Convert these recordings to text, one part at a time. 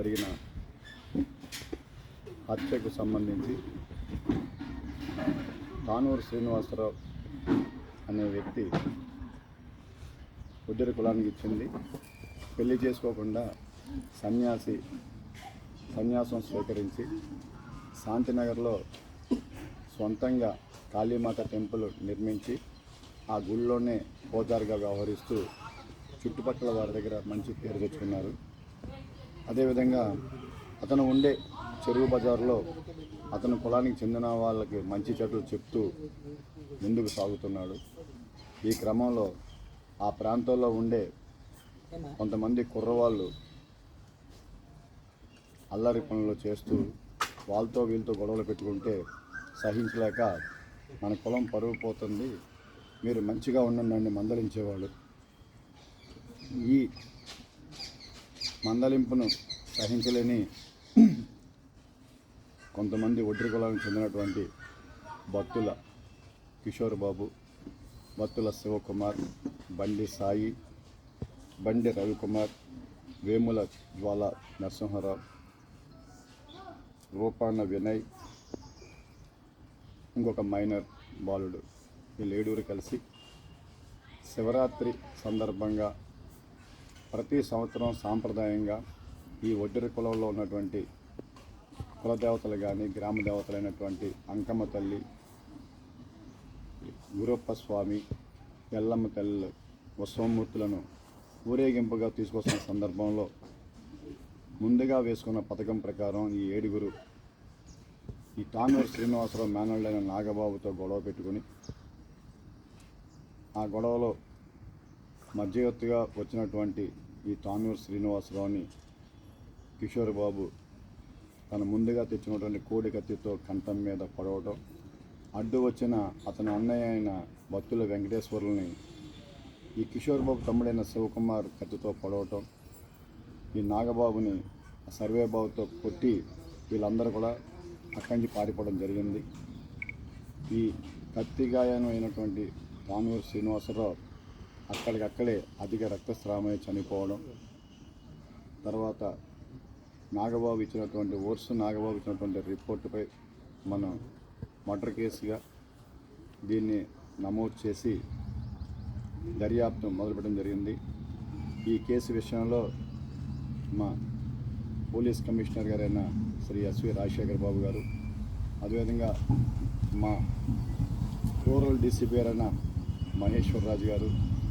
జరిగిన హత్యకు సంబంధించి తానూరు శ్రీనివాసరావు అనే వ్యక్తి ఉద్యోగ కులానికి ఇచ్చింది పెళ్ళి చేసుకోకుండా సన్యాసి సన్యాసం స్వీకరించి శాంతినగర్లో సొంతంగా కాళీమాత టెంపుల్ నిర్మించి ఆ గుళ్ళోనే పూజారిగా వ్యవహరిస్తూ చుట్టుపక్కల వారి దగ్గర మంచి పేరు తెచ్చుకున్నారు. అదేవిధంగా అతను ఉండే చెరువు బజార్లో అతను కులానికి చెందిన వాళ్ళకి మంచి చెట్లు చెప్తూ ముందుకు సాగుతున్నాడు. ఈ క్రమంలో ఆ ప్రాంతంలో ఉండే కొంతమంది కుర్రవాళ్ళు అల్లరి పనులు చేస్తూ వాళ్ళతో వీళ్ళతో గొడవలు పెట్టుకుంటే సహించలేక మన కులం పరువు పోతుంది మీరు మంచిగా ఉండండి మందలించేవాళ్ళు. ఈ మందలింపును సహించలేని కొంతమంది ఒడ్రి కులానికి చెందినటువంటి భక్తుల కిషోర్ బాబు భక్తుల శివకుమార్ బండి సాయి బండి రవికుమార్ వేముల జ్వాల నరసింహారావు రూపాన వినయ్ ఇంకొక మైనర్ బాలుడు. ఈ లేడూరు కలిసి శివరాత్రి సందర్భంగా ప్రతి సంవత్సరం సాంప్రదాయంగా ఈ ఒడ్డరి కులంలో ఉన్నటువంటి కులదేవతలు కానీ గ్రామ దేవతలైనటువంటి అంకమ్మ తల్లి గురప్ప స్వామి ఎల్లమ్మ తల్లి ఉత్సవమూర్తులను ఊరేగింపుగా తీసుకొస్తున్న సందర్భంలో ముందుగా వేసుకున్న పథకం ప్రకారం ఈ ఏడుగురు ఈ తానూరు శ్రీనివాసరావు మేనల్డైన నాగబాబుతో గొడవ పెట్టుకుని ఆ గొడవలో మధ్యవర్తిగా వచ్చినటువంటి ఈ తానూరు శ్రీనివాసరావుని కిషోర్ బాబు తను ముందుగా తెచ్చినటువంటి కోడి కత్తితో కంఠం మీద పడవటం అడ్డు వచ్చిన అతని అన్నయ్య అయిన భక్తుల వెంకటేశ్వరుల్ని ఈ కిషోర్ బాబు తమ్ముడైన శివకుమార్ కత్తితో పడవటం ఈ నాగబాబుని సర్వేబాబుతో కొట్టి వీళ్ళందరూ కూడా అక్కడి నుంచి పారిపోవడం జరిగింది. ఈ కత్తి గాయం అయినటువంటి తానూరు శ్రీనివాసరావు అక్కడికక్కడే అధిక రక్తస్రావమై చనిపోవడం తర్వాత నాగబాబు ఇచ్చినటువంటి ఓర్సు నాగబాబు ఇచ్చినటువంటి రిపోర్టుపై మనం మర్డర్ కేసుగా దీన్ని నమోదు చేసి దర్యాప్తు మొదలుపెట్టడం జరిగింది. ఈ కేసు విషయంలో మా పోలీస్ కమిషనర్ గారైన శ్రీ ఎస్వి రాజశేఖర్ బాబు గారు అదేవిధంగా మా రూరల్ డీసీపీ గారైన మహేశ్వరరాజు గారు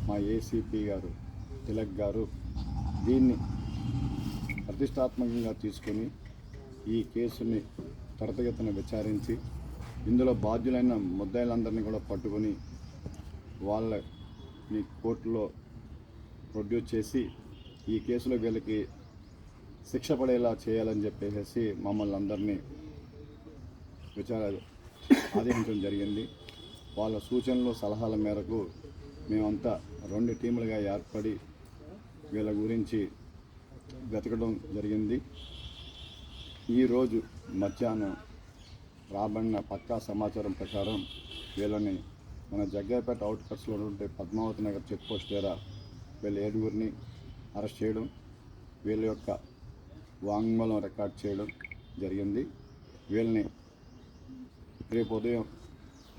మా ఏసీపీ గారు తిలక్ గారు దీన్ని ప్రతిష్టాత్మకంగా తీసుకొని ఈ కేసుని త్వరితగతిన విచారించి ఇందులో బాధ్యులైన ముద్దాయిలందరినీ కూడా పట్టుకొని వాళ్ళని కోర్టులో ప్రొడ్యూస్ చేసి ఈ కేసులో వీళ్ళకి శిక్ష పడేలా చేయాలని చెప్పేసి మమ్మల్ని అందరినీ విచార ఆదేశించడం జరిగింది. వాళ్ళ సూచనలు సలహాల మేరకు మేమంతా రెండు టీములుగా ఏర్పడి వీళ్ళ గురించి వెతకడం జరిగింది. ఈరోజు మధ్యాహ్నం రాబడిన పక్కా సమాచారం ప్రకారం వీళ్ళని మన జగ్గాపేట అవుట్కట్స్లో ఉంటే పద్మావతి నగర్ చెక్ పోస్ట్ దగ్గర వీళ్ళ ఏడుగురిని అరెస్ట్ చేయడం వీళ్ళ యొక్క వాంగ్మూలం రికార్డ్ చేయడం జరిగింది. వీళ్ళని రేపు ఉదయం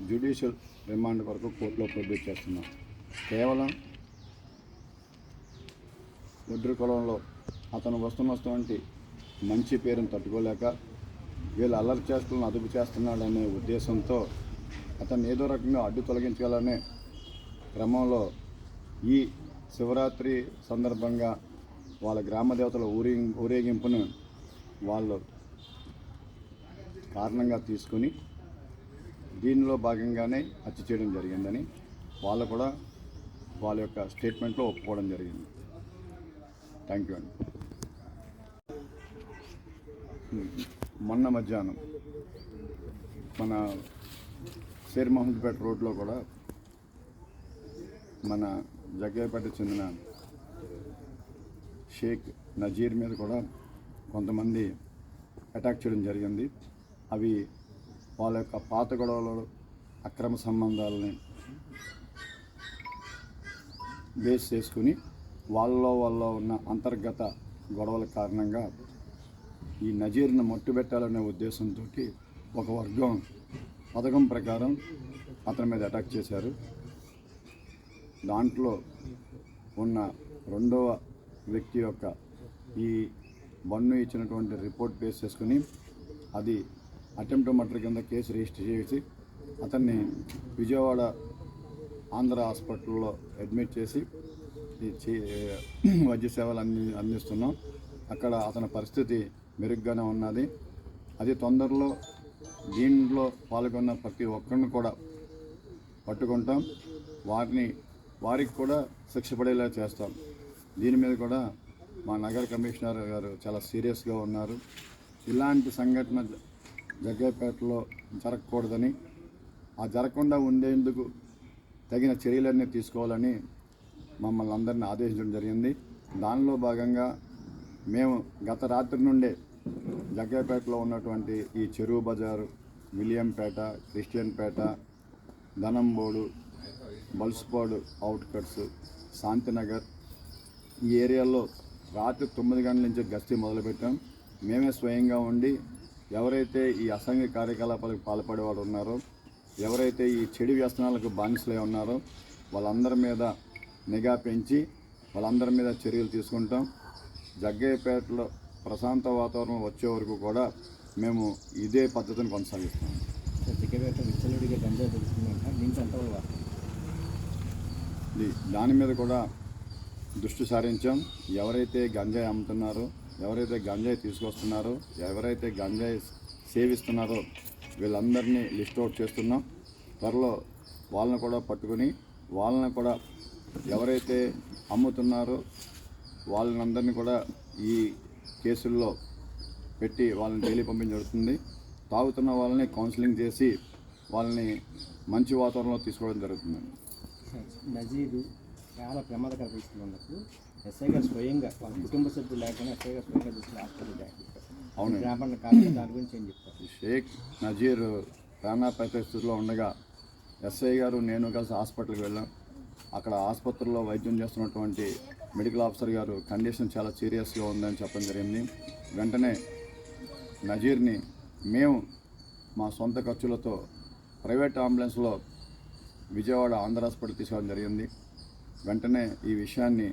జ్యుడిషియల్ రిమాండ్ వరకు కోర్టులో ప్రొడ్యూస్ చేస్తున్నాం. కేవలం ఒడ్రి కులంలో అతను వస్తున్నటువంటి మంచి పేరును తట్టుకోలేక వీళ్ళు అల్లరి చేస్తున్న అదుపు చేస్తున్నాడనే ఉద్దేశంతో అతన్ని ఏదో రకంగా అడ్డు తొలగించాలనే క్రమంలో ఈ శివరాత్రి సందర్భంగా వాళ్ళ గ్రామ దేవతల ఊరే ఊరేగింపును వాళ్ళు కారణంగా తీసుకుని దీనిలో భాగంగానే హత్య చేయడం జరిగిందని వాళ్ళు కూడా వాళ్ళ యొక్క స్టేట్మెంట్లో ఒప్పుకోవడం జరిగింది. థ్యాంక్ యూ అండి. మొన్న మధ్యాహ్నం మన షేర్ మహమ్మద్పేట రోడ్లో కూడా మన జగ్గయ్యపేట చెందిన షేక్ నజీర్ మీద కూడా కొంతమంది అటాక్ చేయడం జరిగింది. అవి వాళ్ళ యొక్క పాత గొడవలు అక్రమ సంబంధాలని బేస్ చేసుకుని వాళ్ళలో వాళ్ళలో ఉన్న అంతర్గత గొడవల కారణంగా ఈ నజీర్ను మట్టుబెట్టాలనే ఉద్దేశంతో ఒక వర్గం పథకం ప్రకారం అతని మీద అటాక్ చేశారు. దాంట్లో ఉన్న రెండవ వ్యక్తి యొక్క ఈ బన్ను ఇచ్చినటువంటి రిపోర్ట్ బేస్ చేసుకుని అది అటెంప్ట్ మర్డర్ కింద కేసు రిజిస్టర్ చేసి అతన్ని విజయవాడ ఆంధ్ర హాస్పిటల్లో అడ్మిట్ చేసి వైద్య సేవలు అంది అందిస్తున్నాం. అక్కడ అతని పరిస్థితి మెరుగ్గానే ఉన్నది. అది తొందరలో దీంట్లో పాల్గొన్న ప్రతి ఒక్కరిని కూడా పట్టుకుంటాం. వారిని వారికి కూడా శిక్ష పడేలా చేస్తాం. దీని మీద కూడా మా నగర కమిషనర్ గారు చాలా సీరియస్గా ఉన్నారు. ఇలాంటి సంఘటన జగ్గేపేటలో జరగకూడదని ఆ జరగకుండా ఉండేందుకు తగిన చర్యలన్నీ తీసుకోవాలని మమ్మల్ని అందరిని ఆదేశించడం జరిగింది. దానిలో భాగంగా మేము గత రాత్రి నుండే జగ్గయ్యపేటలో ఉన్నటువంటి ఈ చెరువు బజారు విలియంపేట క్రిస్టియన్పేట ధనంబోడు బల్స్పాడు అవుట్కట్స్ శాంతినగర్ ఈ ఏరియాలో రాత్రి తొమ్మిది గంటల నుంచి గస్తీ మొదలుపెట్టాం. మేమే స్వయంగా ఉండి ఎవరైతే ఈ అసంఘ కార్యకలాపాలకు పాల్పడేవాడు ఉన్నారో ఎవరైతే ఈ చెడు వ్యసనాలకు బానిసలై ఉన్నారో వాళ్ళందరి మీద నిఘా పెంచి వాళ్ళందరి మీద చర్యలు తీసుకుంటాం. జగ్గయ్యపేటలో ప్రశాంత వాతావరణం వచ్చే వరకు కూడా మేము ఇదే పద్ధతిని కొనసాగిస్తాం విచ్చలుడిగా గంజా దొరుకుతుందంట. ఎంత దాని మీద కూడా దృష్టి సారించాం. ఎవరైతే గంజాయి అమ్ముతున్నారో ఎవరైతే గంజాయి తీసుకొస్తున్నారో ఎవరైతే గంజాయి సేవిస్తున్నారో వీళ్ళందరినీ లిస్ట్ అవుట్ చేస్తున్నాం. త్వరలో వాళ్ళని కూడా పట్టుకుని వాళ్ళని కూడా ఎవరైతే అమ్ముతున్నారో వాళ్ళందరినీ కూడా ఈ కేసుల్లో పెట్టి వాళ్ళని జైలు పంపించడం జరుగుతుంది. తాగుతున్న వాళ్ళని కౌన్సిలింగ్ చేసి వాళ్ళని మంచి వాతావరణంలో తీసుకోవడం జరుగుతుందండి నజీరు చాలా ప్రమాదకర పరిస్థితులు ఉన్నప్పుడు ఎస్ఐ గారు స్వయంగా వాళ్ళ కుటుంబ సభ్యులు లేకుండా ఎస్ఐ గారు స్వయంగా తీసుకుని హాస్పిటల్ అవును. గ్రామీణ కాలం దాని గురించి ఏం చెప్తారు షేక్ నజీర్ ప్రాణ పరిస్థితిలో ఉండగా ఎస్ఐ గారు నేను కలిసి హాస్పిటల్కి వెళ్ళాం. అక్కడ ఆసుపత్రిలో వైద్యం చేస్తున్నటువంటి మెడికల్ ఆఫీసర్ గారు కండిషన్ చాలా సీరియస్గా ఉందని చెప్పడం జరిగింది. వెంటనే నజీర్ని మేము మా సొంత ఖర్చులతో ప్రైవేట్ అంబులెన్స్లో విజయవాడ ఆంధ్ర హాస్పిటల్ తీసుకోవడం జరిగింది. వెంటనే ఈ విషయాన్ని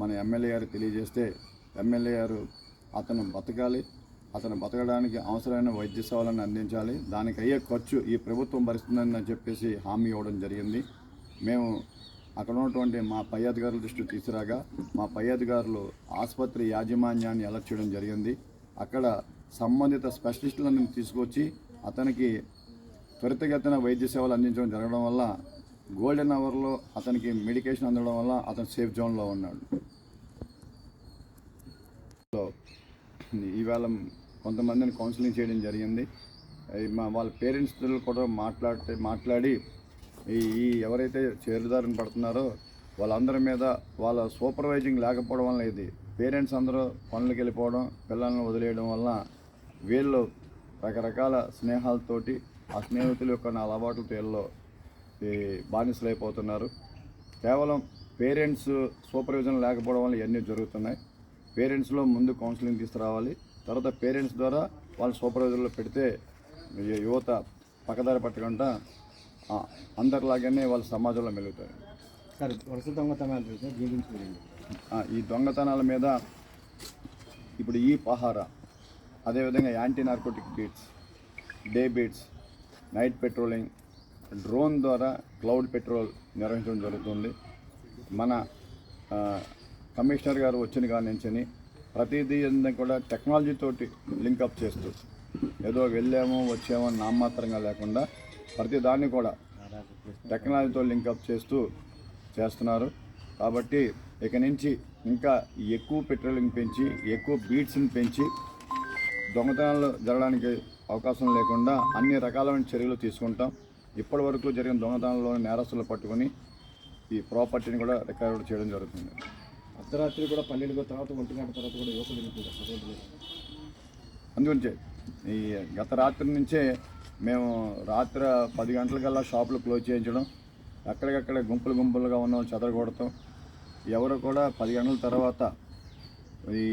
మన ఎమ్మెల్యే గారు తెలియజేస్తే ఎమ్మెల్యే గారు అతను బతకాలి అతను బతకడానికి అవసరమైన వైద్య సేవలను అందించాలి దానికి అయ్యే ఖర్చు ఈ ప్రభుత్వం భరిస్తుందని చెప్పేసి హామీ ఇవ్వడం జరిగింది. మేము అక్కడ ఉన్నటువంటి మా పై అధికారుల దృష్టి తీసుకురాగా మా పై అధికారులు ఆసుపత్రి యాజమాన్యాన్ని అలర్ట్ చేయడం జరిగింది. అక్కడ సంబంధిత స్పెషలిస్టులను తీసుకొచ్చి అతనికి త్వరితగతిన వైద్య సేవలు అందించడం జరగడం వల్ల గోల్డెన్ అవర్లో అతనికి మెడికేషన్ అందడం వల్ల అతను సేఫ్ జోన్లో ఉన్నాడు. ఈవేళ కొంతమందిని కౌన్సిలింగ్ చేయడం జరిగింది. మా వాళ్ళ పేరెంట్స్ కూడా మాట్లాడితే మాట్లాడి ఈ ఈ ఎవరైతే చేరుదారిని పడుతున్నారో వాళ్ళందరి మీద వాళ్ళ సూపర్వైజింగ్ లేకపోవడం వల్ల ఇది పేరెంట్స్ అందరూ పనులకు వెళ్ళిపోవడం పిల్లల్ని వదిలేయడం వలన వీళ్ళు రకరకాల స్నేహాలతోటి ఆ స్నేహితుల యొక్క నా అలవాట్లతో వీళ్ళు ఈ బానిసలైపోతున్నారు. కేవలం పేరెంట్స్ సూపర్విజన్ లేకపోవడం వల్ల ఇవన్నీ జరుగుతున్నాయి. పేరెంట్స్లో ముందు కౌన్సిలింగ్ తీసుకురావాలి. తర్వాత పేరెంట్స్ ద్వారా వాళ్ళు సూపర్వైజర్లో పెడితే యువత పక్కదారి పట్టకుండా అందరిలాగానే వాళ్ళ సమాజంలో మెలుగుతారు. సార్ వరుస దొంగతనాలు దీని గురించి ఈ దొంగతనాల మీద ఇప్పుడు ఈ పహారా అదేవిధంగా anti narcotic beats day beats night patrolling drone ద్వారా క్లౌడ్ పెట్రోల్ నిర్వహించడం జరుగుతుంది. మన కమిషనర్ గారు వచ్చిన కాడి ప్రతిదీ ఏంటంటే కూడా టెక్నాలజీతోటి లింకప్ చేస్తూ ఏదో వెళ్ళామో వచ్చామో నామాత్రంగా లేకుండా ప్రతి దాన్ని కూడా టెక్నాలజీతో లింకప్ చేస్తూ చేస్తున్నారు. కాబట్టి ఇక నుంచి ఇంకా ఎక్కువ పెట్రోలింగ్ పెంచి ఎక్కువ బీట్స్ని పెంచి దొంగతనాలు జరగడానికి అవకాశం లేకుండా అన్ని రకాలైన చర్యలు తీసుకుంటాం. ఇప్పటి వరకు జరిగిన దొంగతనాల్లో నేరస్తులు పట్టుకొని ఈ ప్రాపర్టీని కూడా రికవర్ చేయడం జరుగుతుంది. అర్ధరాత్రి కూడా పన్నెండు తర్వాత ఒంటి గంట తర్వాత కూడా యువకులు. అందుగురించే ఈ గత రాత్రి నుంచే మేము రాత్రి పది గంటలకల్లా షాపులు క్లోజ్ చేయించడం ఎక్కడికక్కడ గుంపులు గుంపులుగా ఉన్న వాళ్ళు చెదరగొడతాం. ఎవరు కూడా పది గంటల తర్వాత ఈ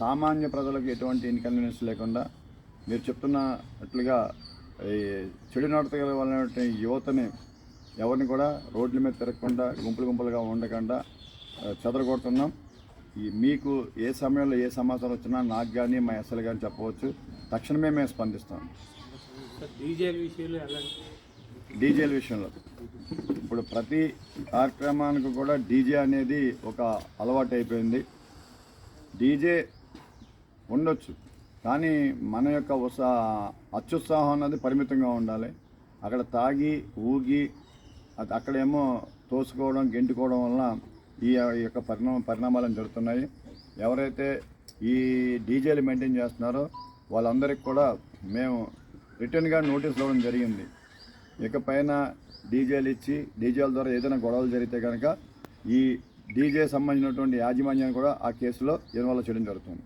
సామాన్య ప్రజలకు ఎటువంటి ఇన్కన్వీనియన్స్ లేకుండా మీరు చెప్తున్నట్లుగా ఈ చెడు నడతగల వాళ్ళ యువతని ఎవరిని కూడా రోడ్ల మీద తిరగకుండా గుంపులు గుంపులుగా ఉండకుండా చెదరగొడుతున్నాం. ఈ మీకు ఏ సమయంలో ఏ సమాచారం వచ్చినా నాకు కానీ మా ఎస్ఎల్ కానీ చెప్పవచ్చు. తక్షణమే మేము స్పందిస్తాం. డీజేల విషయంలో డీజేల విషయంలో. ఇప్పుడు ప్రతి కార్యక్రమానికి కూడా డీజే అనేది ఒక అలవాటు అయిపోయింది. డీజే ఉండొచ్చు కానీ మన యొక్క ఉత్సా అత్యుత్సాహం అన్నది పరిమితంగా ఉండాలి. అక్కడ తాగి ఊగి అది అక్కడేమో తోసుకోవడం గెంటుకోవడం వలన ఈ ఈ యొక్క పరిణామ పరిణామాలు జరుగుతున్నాయి. ఎవరైతే ఈ డీజేలు మెయింటైన్ చేస్తున్నారో వాళ్ళందరికీ కూడా మేము రిటర్న్గా నోటీస్ ఇవ్వడం జరిగింది. ఇకపైన డీజేలు ఇచ్చి డీజేల ద్వారా ఏదైనా గొడవలు జరిగితే కనుక ఈ డీజే సంబంధించినటువంటి యాజమాన్యాన్ని కూడా ఆ కేసులో ఇన్వాల్వ్ చేయడం జరుగుతుంది.